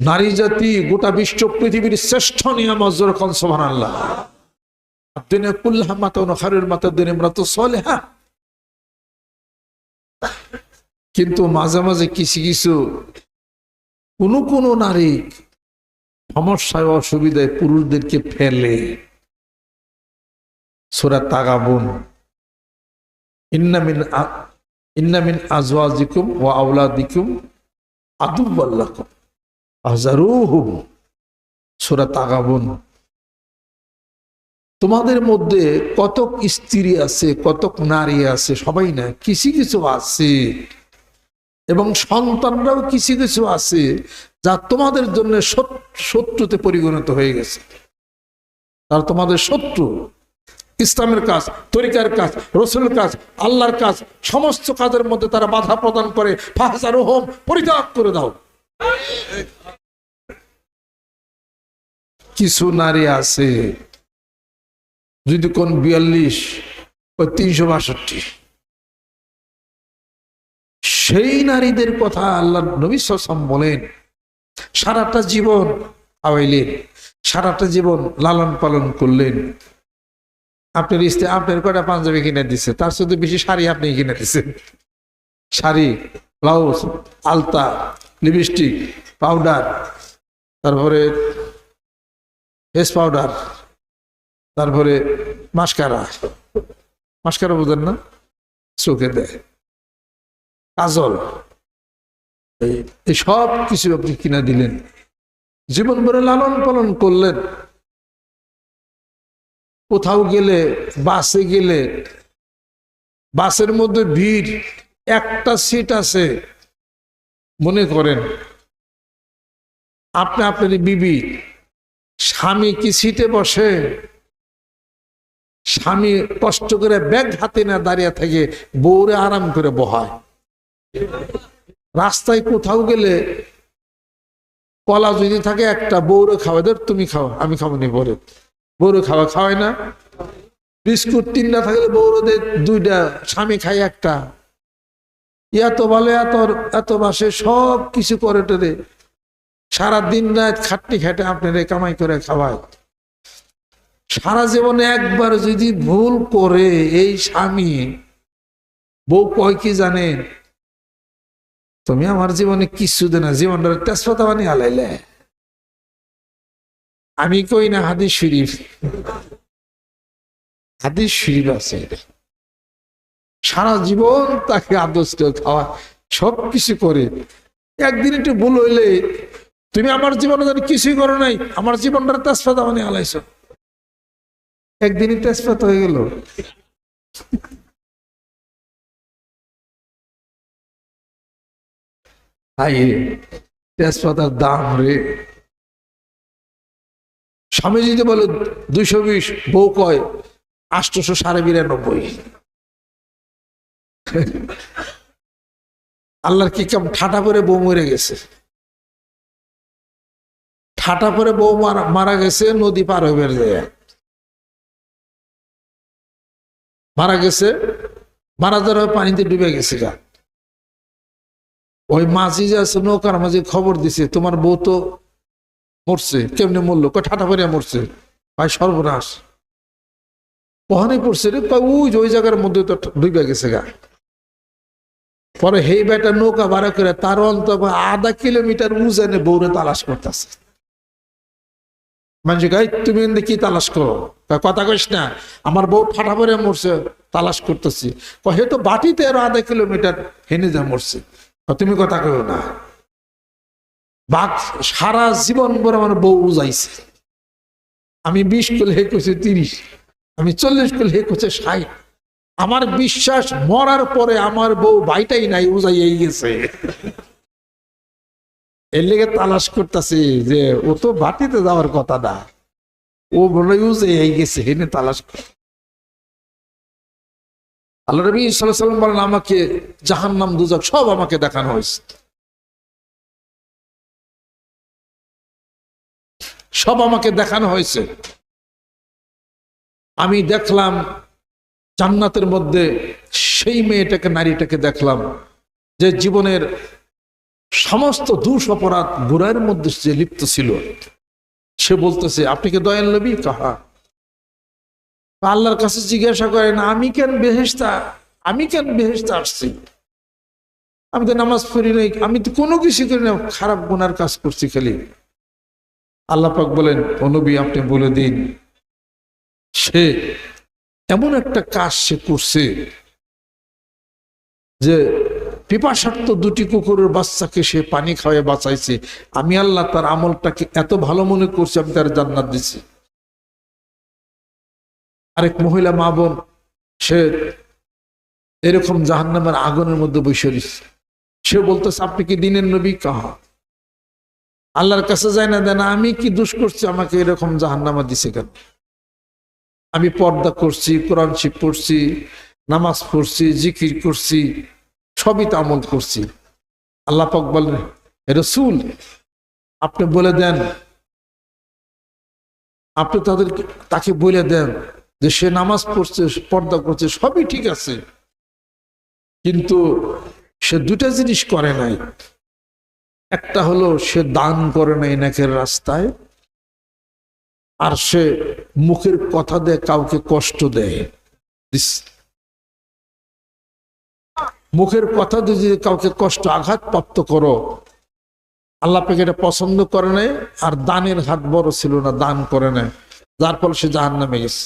নারী জাতি, গোটা বিশ্ব পৃথিবীর শ্রেষ্ঠ নিয়ামত যেরকম সোহান আল্লাহ দিনে কুল্লাহ মাতা খারের মাতা দিনে মৃত সলেহা। কিন্তু মাঝে মাঝে কিছু কিছু, কোনো কোনো নারী সমস্যায়, অসুবিধায় পুরুষদেরকে ফেলে। সোরা তাগাবুন। ইন্নামিন ইন্নামিন আজওয়াজিকুম ওয়া আওলাদিকুম আদুব্বাল্লাকুম তোমাদের মধ্যে কতক স্ত্রী আছে, কতক নারী আছে, সবাই না, কিছু কিছু আছে। এবং সন্তানরাও কিছু কিছু আছে যা তোমাদের জন্য শত্রুতে পরিগণিত হয়ে গেছে। তারা তোমাদের শত্রু। ইসলামের কাজ, তরিকার কাজ, রসুলের কাজ, আল্লাহর কাজ, সমস্ত কাজের মধ্যে তারা বাধা প্রদান করে। ফাহাজার হোম পরিত্যাগ করে দাও। কিছু নারী আছে। যদি কোন বিয়াল্লিশ, ওই তিনশো বাষট্টি। সেই নারীদের কথা আল্লাহ নবী সাম বলেন, সারাটা জীবন খাওয়াইলেন সারাটা জীবন লালন পালন করলেন। আপনার স্ত্রী আপনার কটা পাঞ্জাবি কিনে দিছে? তার সাথে বেশি শাড়ি আপনি কিনে দিচ্ছেন শাড়ি, ব্লাউজ, আলতা, লিপস্টিক, পাউডার, তারপরে ফেস পাউডার তারপরে মাস্কারা মাস্কারা বোঝেন না? চোখে দেয়। কাজল। এই- সব কিছু আপনি কিনা দিলেন। জীবন ভরে লালন পালন করলেন। কোথাও গেলে, বাসে গেলে, বাসের মধ্যে ভিড়, একটা সিট আছে। মনে করেন, আপনি আপনার বিবি স্বামী কি সিটে বসে? স্বামী কষ্ট করে ব্যাগ হাতে না দাঁড়িয়ে থেকে বউরে আরাম করে বহায়। রাস্তায় কোথাও গেলে কলা যদি থাকে একটা বউরে খাওয়া ধর তুমি খাও, আমি খাব নি বউরে বউরে খাওয়া খাওয়াই না। বিস্কুট তিনটা থাকলে বউরে দে, দুইটা, স্বামী খাই একটা। এত ভালো এত এত বাসে সব কিছু করে টোরে। সারা দিন রাত খাটনি খাটে আপনারে কামাই করে খাওয়ায় সারা জীবনে একবার যদি ভুল করে এই স্বামী, বউ কয় কি জানেন তুমি আমার জীবনে কিছু দে না জীবনটা তেজপাতা বানিয়ে হালাইলে আমি কই না হাদিস শরীফ? হাদিস শরীফ আছে। সারা জীবন তাকে আদর্শ খাওয়া সব কিছু করে। একদিন একটু ভুল হইলে তুমি আমার জীবনে জানি কিছুই করো নাই, আমার জীবনটা তেজপাতা বানিয়ে হালাইছ একদিনই তেজপাত হয়ে গেল। তেজপাতার দাম রে। স্বামী যদি বলে দুইশো বিশ, বউ কয় আটশোশো সাড়ে বিরানব্বই। আল্লাহর কি কেমন ঠাটা করে বউ মরে গেছে। ঠাটা পরে বউ মারা গেছে, নদী পার যায়। মারা গেছে, মারা যাওয়ার পানিতে ডুবে গেছে গা। ওই মাঝি যে আছে, নৌকার মাঝে খবর দিছে, তোমার বউ তো মরছে, কেমনে মরলো? ঠাটা করে মরছে। ভাই সর্বনাশ। কখনই পড়ছে রে ওই ওই জায়গার মধ্যে তো ডুবে গেছে গা। পরে হেই বেটা নৌকা ভাড়া করে, তার অন্তত আধা কিলোমিটার উজানে বউরে তালাশ করতেছে। মানুষ গাই তুমি কি তালাশ করো? কথা কইস না, আমার বউ ফাটা মরছে, তালাশ করতেছি। হে তো বাটিতে আরও আধা কিলোমিটার হেনে যা মরছে। তুমি কথা কেউ না। বাঘ সারা জীবন ভর আমার বউ উজাইছে আমি বিশ কুল হে করছি তিরিশ, আমি চল্লিশ কুল হে করছে ষাট। আমার বিশ্বাস, মরার পরে আমার বউ বাইটাই নাই উজাইয়াই গেছে। এর লেগে তালাশ যে ও তো বাটিতে যাওয়ার কথা না। ও ইউজে এই গেছে তালাশ আল্লাহ সাল্লাম বলেন, আমাকে জাহান্নাম দুজক সব আমাকে দেখানো হয়েছে। সব আমাকে দেখানো হয়েছে। আমি দেখলাম জান্নাতের মধ্যে সেই মেয়েটাকে, নারীটাকে দেখলাম, যে জীবনের সমস্ত দুষ অপরাধ গুড়াইয়ের মধ্যে যে লিপ্ত ছিল, সে বলতেছে, আপনি কি দয়াল নবী? কাহা। আল্লাহর কাছে জিজ্ঞাসা করেন, আমি কেন বেহেস্তা আমি কেন বেহেস্তা আসছি? আমি তো নামাজ পড়ি নাই, আমি তো কোনো কিছু করি না খারাপ গুনার কাজ করছি খালি। আল্লাহ পাক বলেন অনুবি আপনি বলে দিন, সে এমন একটা কাজ সে করছে যে পিপাসার্থ দুটি কুকুরের বাচ্চাকে সে পানি খাওয়ায় বাঁচাইছে। আমি আল্লাহ তার আমলটাকে এত ভালো মনে করছি, আমি তার জান্নাত দিছি। আরেক মহিলা মা বোন, সে এরকম জাহান্নামের আগুনের মধ্যে বসে সে বলতেছে, আপনি কি দিনের নবী? কাহা। আল্লাহর কাছে যায় না দেন আমি কি দোষ করছি? আমাকে এরকম জাহান্নামা দিছে কেন? আমি পর্দা করছি, কোরআন শিব পড়ছি, নামাজ পড়ছি, জিকির করছি। সবই তো আমল করছি। আল্লাহ পাক বলেন রসুল, আপনি বলে দেন। আপনি তাদের তাকে বলে দেন যে সে নামাজ পড়ছে, পর্দা করছে, সবই ঠিক আছে। কিন্তু সে দুটা জিনিস করে নাই। একটা হলো, সে দান করে নাই নাকের রাস্তায়, আর সে মুখের কথা দিয়ে কাউকে কষ্ট দেয়। মুখের কথা যদি কাউকে কষ্ট আঘাত প্রাপ্ত করো, আল্লাহ পাকে এটা পছন্দ করে নাই, আর দানের হাত বড় ছিল না, দান করে নাই। যার ফলে সে জাহান নামে গেছে।